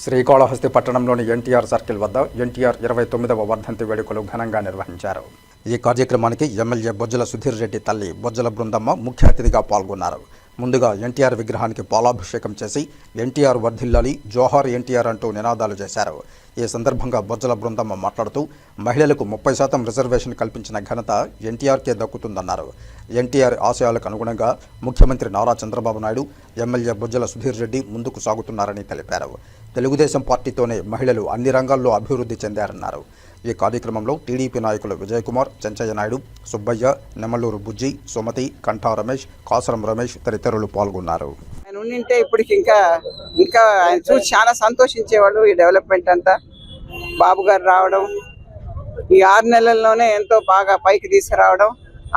శ్రీకాళహస్తి పట్టణంలోని ఎన్టీఆర్ సర్కిల్ వద్ద ఎన్టీఆర్ ఇరవై తొమ్మిదవ వర్ధంతి వేడుకలు ఘనంగా నిర్వహించారు. ఈ కార్యక్రమానికి ఎమ్మెల్యే బొజ్జల సుధీర్ రెడ్డి తల్లి బొజ్జల బృందమ్మ ముఖ్య అతిథిగా పాల్గొన్నారు. ముందుగా ఎన్టీఆర్ విగ్రహానికి పాలాభిషేకం చేసి ఎన్టీఆర్ వర్ధిల్లాలి జోహార్ ఎన్టీఆర్ అంటూ నినాదాలు చేశారు. ఈ సందర్భంగా బొజ్జల బృందమ్మ మాట్లాడుతూ మహిళలకు ముప్పై శాతం రిజర్వేషన్ కల్పించిన ఘనత ఎన్టీఆర్కే దక్కుతుందన్నారు. ఎన్టీఆర్ ఆశయాలకు అనుగుణంగా ముఖ్యమంత్రి నారా చంద్రబాబు నాయుడు ఎమ్మెల్యే బొజ్జల సుధీర్ రెడ్డి ముందుకు సాగుతున్నారని తెలిపారు. తెలుగుదేశం పార్టీతోనే మహిళలు అన్ని రంగాల్లో అభివృద్ధి చెందారన్నారు. ఈ కార్యక్రమంలో టీడీపీ నాయకులు విజయకుమార్ చెంచయ్య నాయుడు సుబ్బయ్య నెమలూరు బుజ్జి సుమతి కంఠా రమేష్ కాసరం రమేష్ తదితరులు పాల్గొన్నారు. ఆయన ఉండింటే ఇప్పటికి ఇంకా ఇంకా ఆయన చూసి చాలా సంతోషించేవాళ్ళు ఈ డెవలప్మెంట్ అంతా. బాబు గారు రావడం ఈ ఆరు నెలల్లోనే ఎంతో బాగా పైకి తీసుకురావడం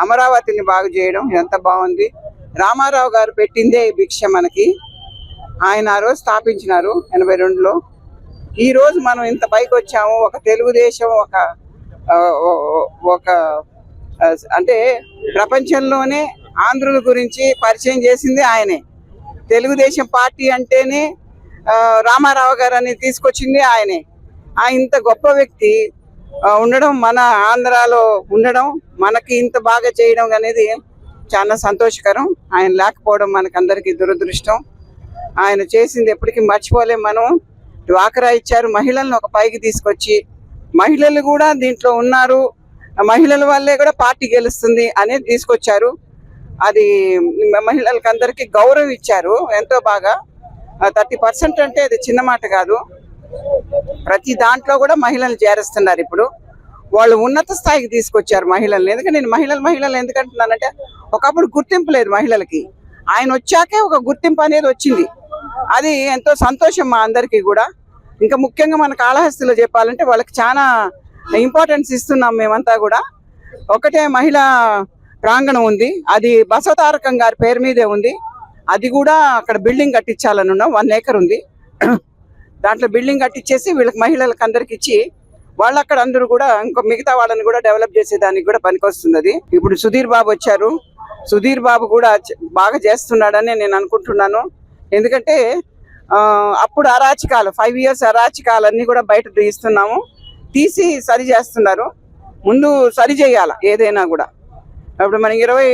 అమరావతిని బాగు చేయడం ఎంత బాగుంది. రామారావు గారు పెట్టిందే ఈ భిక్ష మనకి. ఆయన ఆ రోజు స్థాపించినారు ఎనభై రెండులో. ఈ రోజు మనం ఇంత పైకి వచ్చాము ఒక తెలుగుదేశం ఒక ఒక అంటే ప్రపంచంలోనే ఆంధ్రుల గురించి పరిచయం చేసింది ఆయనే. తెలుగుదేశం పార్టీ అంటేనే రామారావు గారని తీసుకొచ్చింది ఆయనే. ఆ ఇంత గొప్ప వ్యక్తి ఉండడం మన ఆంధ్రాలో ఉండడం మనకి ఇంత బాగా చేయడం అనేది చాలా సంతోషకరం. ఆయన లేకపోవడం మనకందరికీ దురదృష్టం. ఆయన చేసింది ఎప్పటికీ మర్చిపోలేం మనం. డ్వాక్రా ఇచ్చారు. మహిళలను ఒక పైకి తీసుకొచ్చి మహిళలు కూడా దీంట్లో ఉన్నారు. ఆ మహిళల వల్లే కూడా పార్టీ గెలుస్తుంది అనేది తీసుకొచ్చారు. అది మహిళలకు అందరికీ గౌరవం ఇచ్చారు. ఎంతో బాగా. థర్టీ పర్సెంట్ అంటే అది చిన్న మాట కాదు. ప్రతి దాంట్లో కూడా మహిళలు చేరుస్తున్నారు ఇప్పుడు. వాళ్ళు ఉన్నత స్థాయికి తీసుకొచ్చారు మహిళల్ని. ఎందుకంటే నేను మహిళలు మహిళలు ఎందుకంటున్నానంటే ఒకప్పుడు గుర్తింపు లేదు మహిళలకి. ఆయన వచ్చాకే ఒక గుర్తింపు అనేది వచ్చింది. అది ఎంతో సంతోషం మా అందరికీ కూడా. ఇంకా ముఖ్యంగా మన కాళహస్తిలో చెప్పాలంటే వాళ్ళకి చాలా ఇంపార్టెన్స్ ఇస్తున్నాం మేమంతా కూడా. ఒకటే మహిళా ప్రాంగణం ఉంది. అది బసవతారకం గారి పేరు మీదే ఉంది. అది కూడా అక్కడ బిల్డింగ్ కట్టించాలని ఉన్నాం. వన్ ఏకర్ ఉంది. దాంట్లో బిల్డింగ్ కట్టించేసి వీళ్ళకి మహిళలకు అందరికి ఇచ్చి వాళ్ళు అక్కడ అందరూ కూడా ఇంకో మిగతా వాళ్ళని కూడా డెవలప్ చేసేదానికి కూడా పనికొస్తుంది అది ఇప్పుడు సుధీర్ బాబు వచ్చారు. సుధీర్ బాబు కూడా బాగా చేస్తున్నాడని నేను అనుకుంటున్నాను. ఎందుకంటే అప్పుడు అరాచకాలు ఫైవ్ ఇయర్స్ అరాచకాలన్నీ కూడా బయట తీస్తున్నాము. తీసి సరి చేస్తున్నారు. ముందు సరి చేయాల ఏదైనా కూడా. ఇప్పుడు మనకి ఇరవై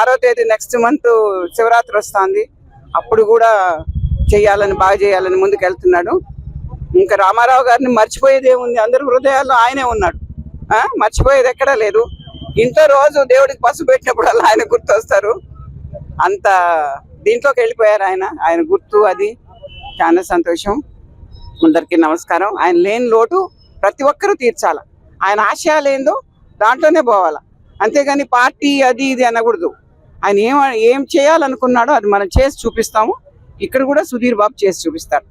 ఆరో తేదీ నెక్స్ట్ మంత్ శివరాత్రి వస్తుంది. అప్పుడు కూడా చేయాలని బాగా చేయాలని ముందుకు వెళ్తున్నాడు ఇంకా రామారావు గారిని మర్చిపోయేది ఏముంది? అందరి హృదయాల్లో ఆయనే ఉన్నాడు. మర్చిపోయేది ఎక్కడా లేదు. ఇంట్లో రోజు దేవుడికి పసుపు పెట్టినప్పుడు ఆయన గుర్తొస్తారు. అంత దీంట్లోకి వెళ్ళిపోయారు ఆయన. ఆయన గుర్తు అది. చాలా సంతోషం. అందరికీ నమస్కారం. ఆయన లేని లోటు ప్రతి ఒక్కరూ తీర్చాల. ఆయన ఆశయాలు ఏందో దాంట్లోనే పోవాల. అంతేగాని పార్టీ అది ఇది అనకూడదు. ఆయన ఏం ఏం చేయాలనుకున్నాడో అది మనం చేసి చూపిస్తాము. ఇక్కడ కూడా సుధీర్ బాబు చేసి చూపిస్తారు